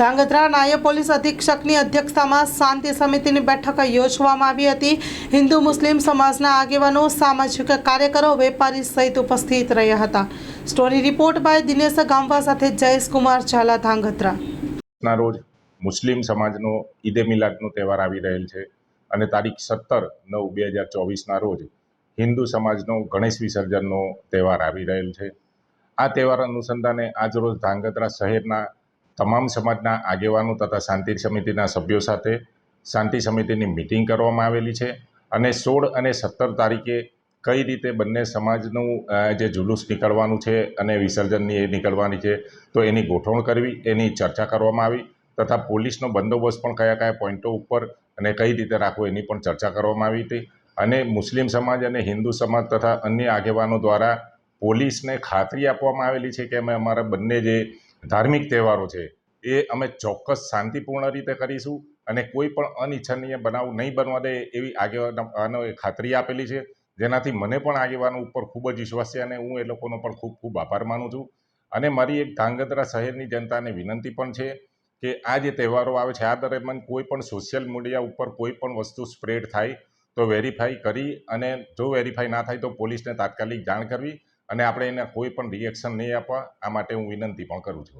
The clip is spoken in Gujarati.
ધાંગધ્રા નાયબ પોલીસ અધિક્ષકની અધ્યક્ષતામાં શાંતિ સમિતિની બેઠક યોજવામાં આવી હતી. હિન્દુ મુસ્લિમ સમાજના આગેવાનો, સામાજિક કાર્યકરો, વેપારી સહિત ઉપસ્થિત રહ્યા હતા. Story report by Dinesh Gamva સાથે જયેશકુમાર ઝાલા, ધાંગધ્રા. રોજ મુસ્લિમ સમાજનો ઈદે મિલાદનો તહેવાર આવી રહેલ છે અને તારીખ સત્તર નવ બે હજાર ચોવીસના રોજ હિન્દુ સમાજનો ગણેશ વિસર્જનનો તહેવાર આવી રહેલ છે. આ તહેવાર અનુસંધાને આજરોજ ધાંગધ્રા શહેરના તમામ સમાજના આગેવાનો તથા શાંતિ સમિતિના સભ્યો સાથે શાંતિ સમિતિની મિટિંગ કરવામાં આવેલી છે અને સોળ અને સત્તર તારીખે કઈ રીતે બંને સમાજનું જે જુલુસ નીકળવાનું છે અને વિસર્જનની એ નીકળવાની છે, તો એની ગોઠવણ કરવી, એની ચર્ચા કરવામાં આવી તથા પોલીસનો બંદોબસ્ત પણ કયા કયા પોઈન્ટો ઉપર અને કઈ રીતે રાખવો એની પણ ચર્ચા કરવામાં આવી હતી અને મુસ્લિમ સમાજ અને હિન્દુ સમાજ તથા અન્ય આગેવાનો દ્વારા પોલીસને ખાતરી આપવામાં આવેલી છે કે અમે અમારા બંને જે ધાર્મિક તહેવારો છે, એ અમે ચોક્કસ શાંતિપૂર્ણ રીતે કરીશું અને કોઈ પણ અનિચ્છનીય બનાવ નહીં બનવા દે એવી આગેવાનોએ ખાતરી આપેલી છે. જેનાથી મને પણ આગેવાનો ઉપર ખૂબ જ વિશ્વાસ છે અને હું એ લોકોનો પણ ખૂબ ખૂબ આભાર માનું છું. અને મારી એક ધાંગધ્રા શહેરની જનતાને વિનંતી પણ છે કે આ જે તહેવારો આવે છે, આ દરમિયાન કોઈ પણ સોશિયલ મીડિયા ઉપર કોઈ પણ વસ્તુ સ્પ્રેડ થાય તો વેરીફાઈ કરી અને જો વેરીફાઈ ના થાય તો પોલીસને તાત્કાલિક જાણ કરવી. અને આપણે એને કોઈ પણ રિએક્શન નહીં આપવા, આ માટે હું વિનંતી પણ કરું છું.